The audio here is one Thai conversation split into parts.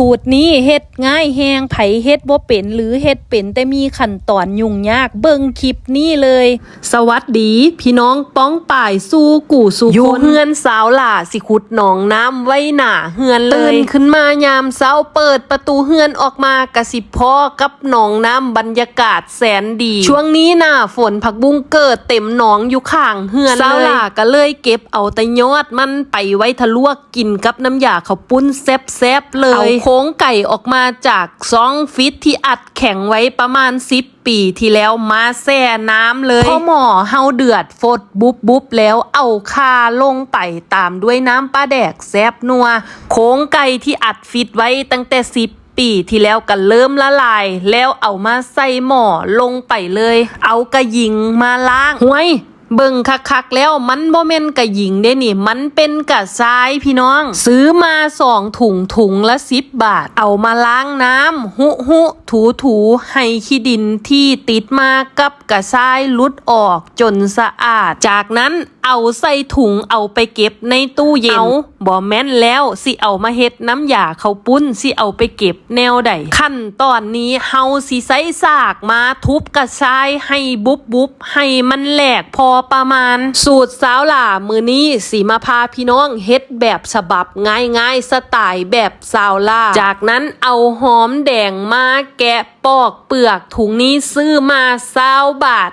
สูตรนี้เฮ็ดง่ายแฮงไผเฮ็ดบ่เป็นหรือเฮ็ดเป็นแต่มีขั้นตอนยุ่งยากเบิ่งคลิปนี้เลย สวัสดี พี่น้องป้องป่ายสู้กู่สู้อยู่คนเฮือนสาวหล่าสิขุดหนองน้ำไว้หน้าเฮือนเลยตื่นขึ้นมายามเช้าเปิดประตูเฮือนออกมากระสิพ่อกับหนองน้ำบรรยากาศแสนดี ช่วงนี้หน้าฝนผักบุ้งเกิดเต็มหนองอยู่ข้างเฮือนเลยสาวหล่าก็เลยเก็บเอาแต่ยอดมันไปไว้ทะลวกกินกับน้ำยาข้าวปุ้นแซ่บๆเลยเอาค้งไก่ออกมาจากซองฟิตที่อัดแข็งไว้ประมาณ 10 ปีที่แล้วมาแช่น้ำเลยพอหม้อเฮาเดือดฟดบุบบุบแล้วเอาคาลงไปตามด้วยน้ำปลาแดกแซบนัวโค้งไก่ที่อัดฟิตไว้ตั้งแต่ 10ปีที่แล้วก็เริ่มละลาย แล้วเอามาใส่หม้อลงไปเลย เอากระยิงมาล้างห้วย เบิ่งคักๆแล้วมันบ่แม่นกะหญิงเด้นี่ มันเป็นกะทรายพี่น้อง ซื้อมาสองถุงถุงละสิบบาท เอามาล้างน้ำหุหุถูถูให้ขี้ดินที่ติดมากับกะทรายลุดออกจนสะอาด จากนั้น เอาใส่ถุงเอาไปเก็บในตู้เย็นบ่แม่นแล้วสิเอามาเฮ็ดน้ำยาข้าวปุ้นสิเอาไปเก็บแนวใดขั้นตอนนี้เฮาสิใส่สากมาทุบกระชายให้บุบบุบให้มันแหลกพอประมาณ สูตรสาวหล่ามือนี้สิมาพาพี่น้องเฮ็ดแบบฉบับง่ายๆสไตล์แบบสาวหล่า จากนั้นเอาหอมแดงมาแกะปอกเปลือกถุงนี้ซื้อมาซาวบาท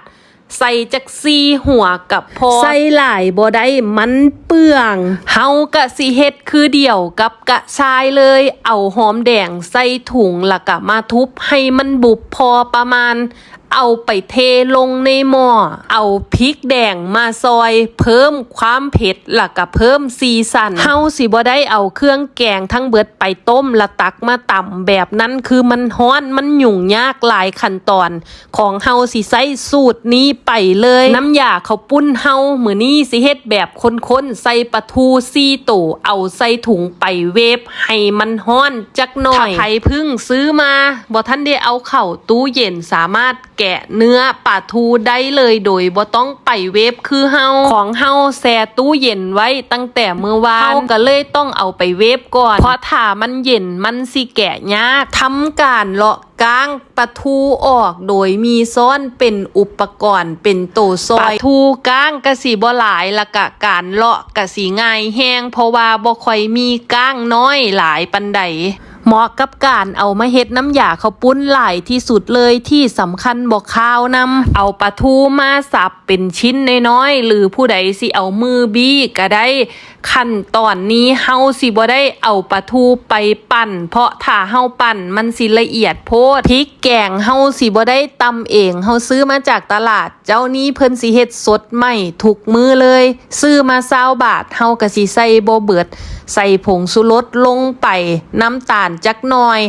ใส่จักซีหัวกับพอใส่หลายบ่ได้มันเปื่องเฮากะสิเฮ็ดคือเดี่ยวกับกะชายเลย เอาหอมแดงใส่ถุงแล้วก็มาทุบให้มันบุบพอประมาณ เอาไปเทลงในหม้อ เอาพริกแดงมาซอย เพิ่มความเผ็ดแล้วก็เพิ่มซีสันเฮาสิบ่ได้เอาเครื่องแกงทั้งเบิดไปต้มและตักมาต่ำแบบนั้นคือมันฮ้อนมันหยุ่งยากหลายขั้นตอน ของเฮาสิใส่สูตรนี้ไปเลย น้ำยาเขาปุ้นเฮามือนี้สิเฮ็ดแบบข้นๆใส่ปลาทูซีโตเอาใส่ถุงไปเวฟให้มันฮ้อนจักหน่อยถ้าใครพิ่งซื้อมาบ่ทันได้เอาเข้าตู้เย็นสามารถแกะเนื้อปลาทูได้เลยโดยบ่ต้องไปเวฟคือเฮาของเฮาแช่ตู้เย็นไว้ตั้งแต่เมื่อวานเฮาก็เลยต้องเอาไปเวฟก่อน เพราะถ้ามันเย็นมันสิแกะยากทำการเลาะกางปลาทูออกโดยมีซ้อนเป็นอุปกรณ์เป็นโตซอยปลาทูกางกะสีบ่หลายและกะการเลาะกะสีง่ายแห้งเพราะว่าบ่ค่อยมีก้างน้อยหลายปันใด เหมาะกับการเอามาเฮ็ดน้ำยาข้าวปุ้นหลายที่สุดเลยที่สำคัญบอกข้าวนำเอาปลาทูมาสับเป็นชิ้นน้อยๆหรือผู้ใดสิเอามือบี้ก็ได้ขั้นตอนนี้เฮาสิบ่ได้เอาปลาทูไปปั่น เพราะถ้าเฮาปั่นมันสิละเอียดโพดพริกแกงเฮาสิบ่ได้ตำเองเฮาซื้อมาจากตลาด เจ้านี้เพิ่นสิเฮ็ดสดใหม่ทุกมือเลย ซื้อมา20บาทเฮาก็สิใส่บ่เบิด ใส่ผงสุรสลงไปน้ำตาลจักหน่อย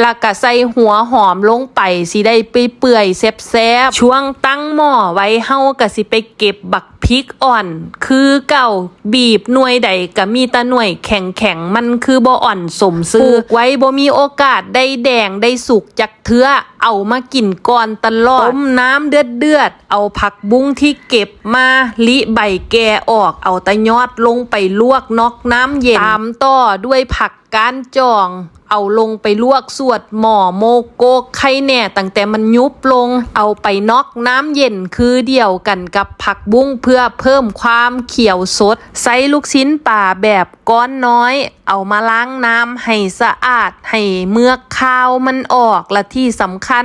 แล้วก็ใส่หัวหอมลงไปสิได้ไปเปื่อยๆแซ่บๆช่วงตั้งหม้อไว้เฮาก็สิไปเก็บบักพริกอ่อน คือเก่าบีบหน่วยใดก็มีตะหน่วยแข็งแข็งๆมันคือบ่อ่อนสมซื้อไว้บ่มีโอกาสได้แดงได้สุกจักเทื่อเอามากินก่อนตลอดต้มน้ำเดือดเดือดเอาผักบุ้งที่เก็บมาลิใบแกออกเอาตะยอดลงไปลวกนอกน้ำเย็นตามต่อด้วยผัก กานจองเอาลงไปลวกสวดหมอโมโกกไข่แน่ตั้งแต่มันยุบลง เอาไปนอกน้ำเย็นคือเดียวกันกับผักบุ้งเพื่อเพิ่มความเขียวสด ใส่ลูกชิ้นป่าแบบก้อนน้อย เอามาล้างน้ำให้สะอาด ให้เมือกข้าวมันออกและที่สำคัญ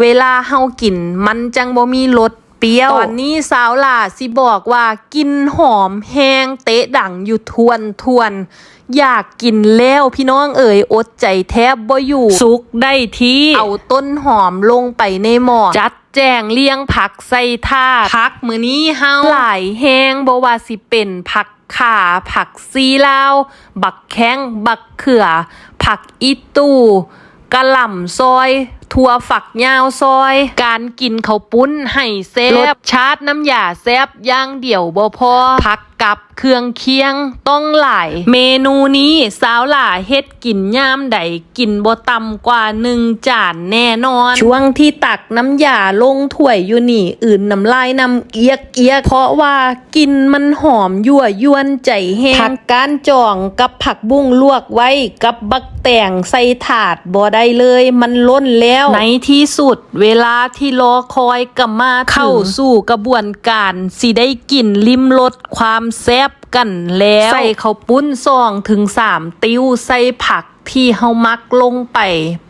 เวลาเฮากินมันจังบ่มีรส ปรี้ยว ตอนนี้สาวหล่าสิบอกว่ากินหอมแห้งเตะดังอยู่ทวนทวนๆอยากกินแล้วพี่น้องเอ๋ยอดใจแทบบ่อยู่สุกได้ที่ เอาต้นหอมลงไปในหม้อจัดแจงเลี้ยงผักใส่ถาดผักมื้อนี้เฮาหลายแห้งบ่ว่าสิเป็นผักขาผักซีลาว บักแข้งบักเขือ ผักอีตูกะหล่ำซอย ถั่วฝักยาวซอย การกินข้าวปุ้นให้แซ่บรสชาติน้ำยาแซ่บอย่างเดียวบ่พอผักกับเครื่องเคียงต้องหลาย เมนูนี้สาวหล่าเฮ็ดกินยามใดกินบ่ต่ำกว่าหนึ่งจานแน่นอน ช่วงที่ตักน้ำยาลงถ้วยอยู่นี่ อื่นน้ำลายน้ำเอียกเอียกเพราะว่ากินมันหอมยั่วยวนใจแห้งผักก้านจ่องกับผักบุ้งลวกไว้กับบักแต่งใส่ถาดบ่ได้เลย มันล้นแล้วในที่สุดเวลาที่รอคอยก็มาเข้าสู่กระบวนการสิได้กินลิมรสความแซ่บกันแล้ว ใส่ข้าวปุ้นซองถึงสามติ้วใส่ผักที่เฮามักลงไป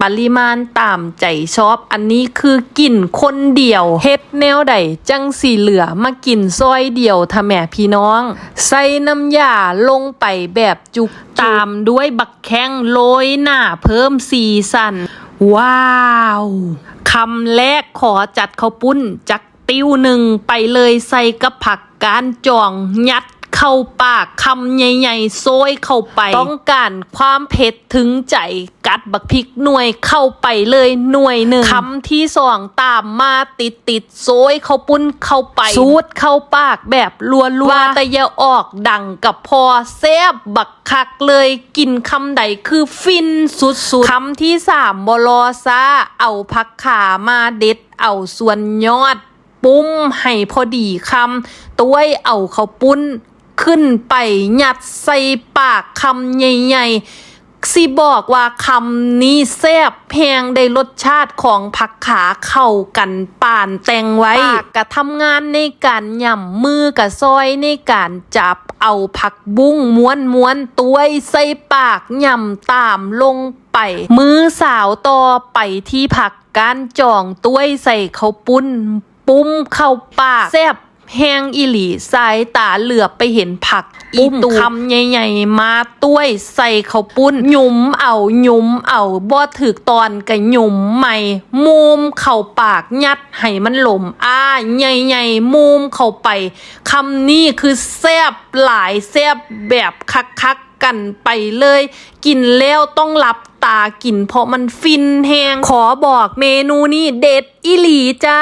ปริมาณตามใจชอบ อันนี้คือกินคนเดียวเฮ็ดแนวใดจังสีเหลือมากินซอยเดียวถ้าแม่พี่น้อง ใส่น้ำยาลงไปแบบจุกตามด้วยบักแข้งโรยหน้าเพิ่มสีสัน ว้าวคำแรกขอจัดข้าวปุ้นจักติ้วหนึ่งไปเลยใส่กระผักการจองยัดเข้าปากคำใหญ่ๆโซยเข้าไป ต้องการความเผ็ดถึงใจ กัดบักพริกหน่วยเข้าไปเลยหน่วยหนึ่งคำที่สองตามมาติดติดๆโซยเข้าปุ้นเข้าไปสูดเข้าปากแบบรัวๆว่าแต่อย่าออกดังกับพอแซบบักคักเลยกินคำใดคือฟินสุดๆคำที่สามบลอซาเอาพักขามาเด็ดเอาส่วนยอด ปุ้มให้พอดีคำต้วยเอาข้าวปุ้นขึ้นไปหยัดใส่ปากคำใหญ่ๆ สิบอกว่าคำนี้แซ่บแพงได้รสชาติของผักขาเข้ากันป่านแต่งไว้ปากกะทำงานในการย่ำมือกะซอยในการจับเอาผักบุ้งม้วนม้วนๆตัวใส่ปากย่ำตามลงไป มือสาวต่อไปที่ผักกานจ่องตัวใส่เข้าปุ้นปุ้มเข้าปากแซ่บ แห้งอีหลีสายตาเหลือบไปเห็นผัก อีตุคำใหญ่ๆ มาต้วยใส่ข้าวปุ้นหยุมเอาหยุมเอาบ่ถึกตอนกะหยุมใหม่มุมเข้าปากยัดให้มันหลมอ้าใหญ่ๆมุมเข้าไปคำนี้คือแซ่บหลายแซ่บแบบคักๆกันไปเลย กินแล้วต้องหลับตากินเพราะมันฟินแหงขอบอกเมนูนี้เด็ดอีหลีจ้า